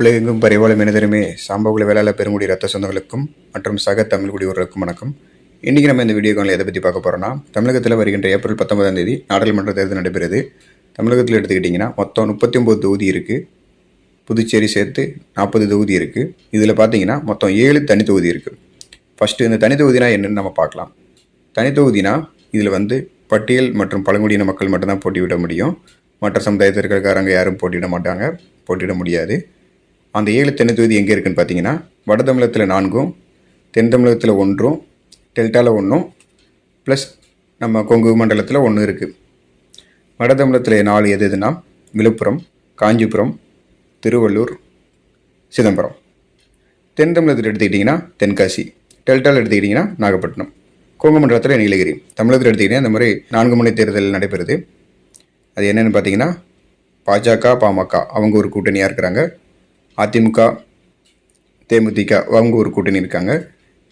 உலகெங்கும் பரிவாளம் இனதருமே சாம்பகுல வேளாள பெருங்குடி ரத்த சொந்தங்களுக்கும் மற்றும் சக தமிழ் குடியுறவுக்கும் வணக்கம். இன்றைக்கி நம்ம இந்த வீடியோ காலில் எதை பற்றி பார்க்க போகிறோம்னா தமிழகத்தில் வருகின்ற ஏப்ரல் பத்தொன்பதாம் தேதி நாடாளுமன்ற தேர்தல் நடைபெறுது. தமிழகத்தில் எடுத்துக்கிட்டிங்கன்னா மொத்தம் முப்பத்தி ஒம்பது தொகுதி இருக்குது புதுச்சேரி சேர்த்து நாற்பது தொகுதி இருக்குது இதில் பார்த்தீங்கன்னா மொத்தம் ஏழு தனி தொகுதி இருக்குது ஃபஸ்ட்டு இந்த தனி தொகுதினா என்னென்னு நம்ம பார்க்கலாம். தனி தொகுதினா இதில் வந்து பட்டியல் மற்றும் பழங்குடியின மக்கள் மட்டும்தான் போட்டிவிட முடியும். மற்ற சமுதாயத்தில் இருக்கிறக்காரங்க யாரும் போட்டியிட மாட்டாங்க. போட்டியிட முடியாது. அந்த ஏழு தென்னத்தொகுதி எங்கே இருக்குதுன்னு பார்த்தீங்கன்னா வட தமிழகத்தில் நான்கும் தென் தமிழகத்தில் ஒன்றும் டெல்டாவில் ஒன்றும் ப்ளஸ் நம்ம கொங்கு மண்டலத்தில் ஒன்று இருக்குது வட தமிழகத்தில் நாலு எது எதுனா விழுப்புரம் காஞ்சிபுரம் திருவள்ளூர் சிதம்பரம். தென் தமிழகத்தில் எடுத்துக்கிட்டிங்கன்னா தென்காசி. டெல்டாவில் எடுத்துக்கிட்டிங்கன்னா நாகப்பட்டினம். கொங்கு மண்டலத்தில் நீலகிரி. தமிழகத்தில் எடுத்துக்கிட்டிங்கன்னா இந்த மாதிரி நான்கு முனை தேர்தல் நடைபெறுது. அது என்னென்னு பார்த்தீங்கன்னா பாஜக பாமக அவங்க ஒரு கூட்டணியாக இருக்கிறாங்க. அதிமுக தேமுதிக அவங்க ஒரு கூட்டணி இருக்காங்க.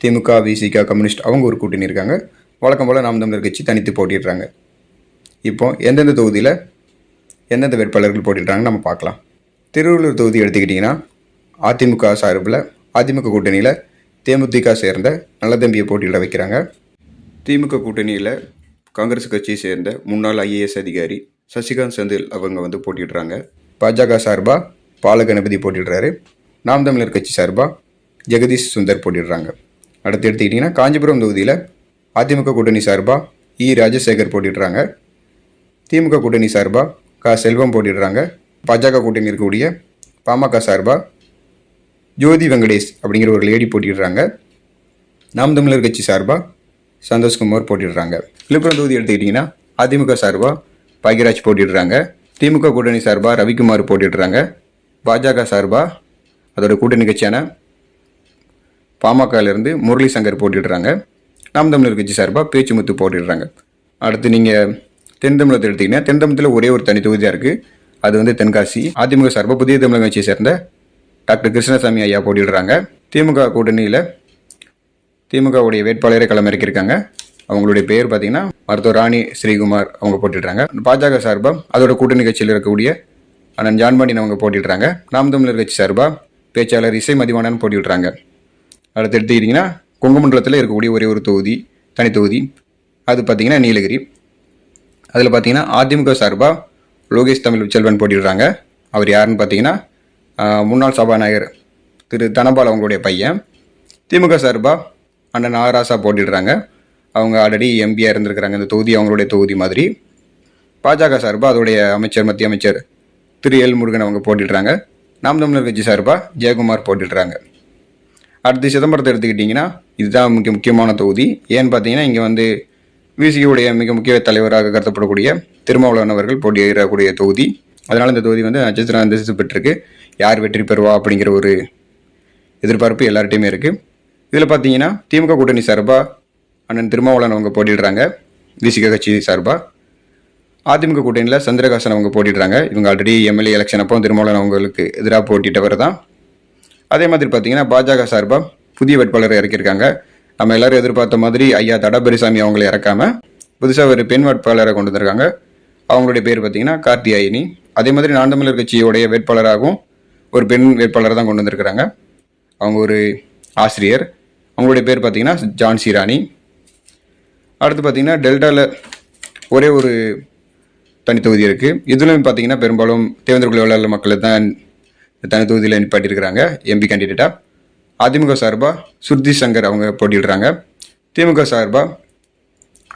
திமுக விசிக கம்யூனிஸ்ட் அவங்க ஒரு கூட்டணி இருக்காங்க. வழக்கம் போல் நாம் தமிழர் கட்சி தனித்து போட்டிடுறாங்க இப்போ எந்தெந்த தொகுதியில் எந்தெந்த வேட்பாளர்கள் போட்டிடுறாங்கன்னு நம்ம பார்க்கலாம். திருவள்ளூர் தொகுதி எடுத்துக்கிட்டிங்கன்னா அதிமுக சார்பில் அதிமுக கூட்டணியில் தேமுதிக சேர்ந்த நல்லதம்பியை போட்டியிட வைக்கிறாங்க. திமுக கூட்டணியில் காங்கிரஸ் கட்சியை சேர்ந்த முன்னாள் ஐஏஎஸ் அதிகாரி சசிகாந்த் செந்தில் அவங்க வந்து போட்டிடுறாங்க பாஜக சார்பாக பாலகணபதி போட்டிடுறாரு நாம் தமிழர் கட்சி சார்பாக ஜெகதீஷ் சுந்தர் போட்டிடுறாங்க அடுத்து எடுத்துக்கிட்டிங்கன்னா காஞ்சிபுரம் தொகுதியில் அதிமுக கூட்டணி சார்பாக இ. ராஜசேகர் போட்டிடுறாங்க திமுக கூட்டணி சார்பாக க. செல்வம் போட்டிடுறாங்க பாஜக கூட்டணி இருக்கக்கூடிய பாமக சார்பாக ஜோதி வெங்கடேஷ் அப்படிங்கிற ஒரு லேடி போட்டிடுறாங்க நாம் தமிழர் கட்சி சார்பாக சந்தோஷ்குமார் போட்டிடுறாங்க விழுப்புரம் தொகுதி எடுத்துக்கிட்டிங்கன்னா அதிமுக சார்பாக பாக்யராஜ் போட்டிடுறாங்க திமுக கூட்டணி சார்பாக ரவிக்குமார் போட்டிடுறாங்க பாஜக சார்பாக அதோட கூட்டணி கட்சியான பாமகலேருந்து முரளி சங்கர் போட்டிடுறாங்க நாம் தமிழர் கட்சி சார்பாக பேச்சுமுத்து போட்டிடுறாங்க அடுத்து நீங்கள் தென் தமிழகத்தை எடுத்தீங்கன்னா தென் ஒரே ஒரு தனி தொகுதியாக இருக்குது அது வந்து தென்காசி. அதிமுக சார்பாக புதிய தமிழக கட்சியை சேர்ந்த டாக்டர் கிருஷ்ணசாமி ஐயா போட்டிடுறாங்க திமுக கூட்டணியில் திமுகவுடைய வேட்பாளரை களமிறக்கியிருக்காங்க. அவங்களுடைய பேர் பார்த்தீங்கன்னா மருத்துவர் ராணி ஸ்ரீகுமார் அவங்க போட்டிடுறாங்க பாஜக சார்பாக அதோட கூட்டணி கட்சியில் இருக்கக்கூடிய அண்ணன் ஜான்பாண்டியன் அவங்க போட்டிடுறாங்க. நாம் தமிழர் கட்சி சார்பாக பேச்சாளர் இசை மதிவானன் போட்டிடுறாங்க. அடுத்து எடுத்துக்கிட்டிங்கன்னா கொங்குமண்டலத்தில் இருக்கக்கூடிய ஒரே ஒரு தொகுதி தனி தொகுதி. அது பார்த்தீங்கன்னா நீலகிரி. அதில் பார்த்திங்கன்னா அதிமுக சார்பாக லோகேஷ் தமிழ் செல்வன் போட்டிடுறாங்க. அவர் யாருன்னு பார்த்தீங்கன்னா முன்னாள் சபாநாயகர் திரு தனபால் அவங்களுடைய பையன். திமுக சார்பாக அண்ணன் நாகராசா போட்டிடுறாங்க. அவங்க ஆல்ரெடி எம்பியாக இருந்திருக்கிறாங்க. இந்த தொகுதி அவங்களுடைய தொகுதி மாதிரி. பாஜக சார்பாக அதோடைய அமைச்சர் மத்திய அமைச்சர் திரு எல் முருகன் அவங்க போட்டிடுறாங்க. நாம் தமிழர் கட்சி சார்பாக ஜெயக்குமார் போட்டிடுறாங்க. அடுத்து சிதம்பரத்தை எடுத்துக்கிட்டிங்கன்னா இதுதான் முக்கிய முக்கியமான தொகுதி. ஏன்னு பார்த்தீங்கன்னா இங்கே வந்து விசியுடைய மிக முக்கிய தலைவராக கருதப்படக்கூடிய திருமாவளவன் அவர்கள் போட்டியிடக்கூடிய தொகுதி. அதனால் இந்த தொகுதி வந்து நட்சத்திர அந்தஸ்து பெற்றிருக்கு. யார் வெற்றி பெறுவா அப்படிங்கிற ஒரு எதிர்பார்ப்பு எல்லார்ட்டையுமே இருக்குது இதில் பார்த்தீங்கன்னா திமுக கூட்டணி சார்பாக அண்ணன் திருமாவளவன் அவங்க போட்டிடுறாங்க. விசிக கட்சி சார்பாக அதிமுக கூட்டணியில் சந்திரகாசன் அவங்க போட்டிடுறாங்க. இவங்க ஆல்ரெடி எம்எல்ஏ எலெக்ஷன் அப்போ திருமாவளவன் அவங்களுக்கு எதிராக போட்டிட்டவர் தான். அதே மாதிரி பார்த்தீங்கன்னா பாஜக சார்பாக புதிய வேட்பாளரை இறக்கியிருக்காங்க. நம்ம எல்லாரும் எதிர்பார்த்த மாதிரி ஐயா தடபரிசாமி அவங்கள இறக்காம புதுசாக ஒரு பெண் வேட்பாளரை கொண்டு வந்திருக்காங்க. அவங்களுடைய பேர் பார்த்தீங்கன்னா கார்த்தியாயினி. அதே மாதிரி நான் தமிழர் கட்சியோடைய வேட்பாளராகவும் ஒரு பெண் வேட்பாளரை தான் கொண்டு வந்திருக்கிறாங்க. அவங்க ஒரு ஆசிரியர். அவங்களுடைய பேர் பார்த்தீங்கன்னா ஜான்சி ராணி. அடுத்து பார்த்தீங்கன்னா டெல்டாவில் ஒரே ஒரு தனித்தொகுதி இருக்குது இதுலையும் பார்த்தீங்கன்னா பெரும்பாலும் தேவேந்திர குல வேளாளர் மக்களை தான் தனி தொகுதியில் நிப்பாட்டியிருக்கிறாங்க எம்பி கேண்டிடேட்டாக அதிமுக சார்பாக சுர்தி சங்கர் அவங்க போட்டியிடுறாங்க. திமுக சார்பாக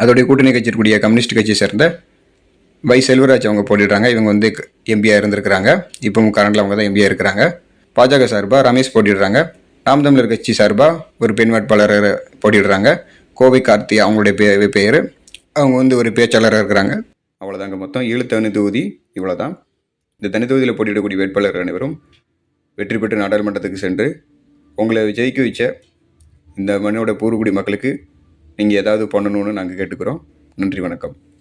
அதோடைய கூட்டணி கட்சி இருக்கக்கூடிய கம்யூனிஸ்ட் கட்சியை சேர்ந்த வை செல்வராஜ் அவங்க போட்டிடுறாங்க இவங்க வந்து எம்பியாக இருந்திருக்கிறாங்க. இப்போ கரண்டில் அவங்க தான் எம்பியாக இருக்கிறாங்க. பாஜக சார்பாக ரமேஷ் போட்டிடுறாங்க நாம் தமிழர் கட்சி சார்பாக ஒரு பெண் வேட்பாளர் போட்டிடுறாங்க கோவை கார்த்தி அவங்களுடைய பெயர் அவங்க வந்து ஒரு பேச்சாளராக இருக்கிறாங்க. அவ்வளோதாங்க மொத்தம். ஏழு தனி தொகுதி இவ்வளோ தான் இந்த தனி தொகுதியில் போட்டியிடக்கூடிய வேட்பாளர்கள் அனைவரும் வெற்றி பெற்று நாடாளுமன்றத்துக்கு சென்று உங்களை ஜெயிக்க வச்ச இந்த மண்ணோட பூர்வகுடி மக்களுக்கு நீங்கள் ஏதாவது பண்ணணும்னு நாங்கள் கேட்டுக்கிறோம். நன்றி வணக்கம்.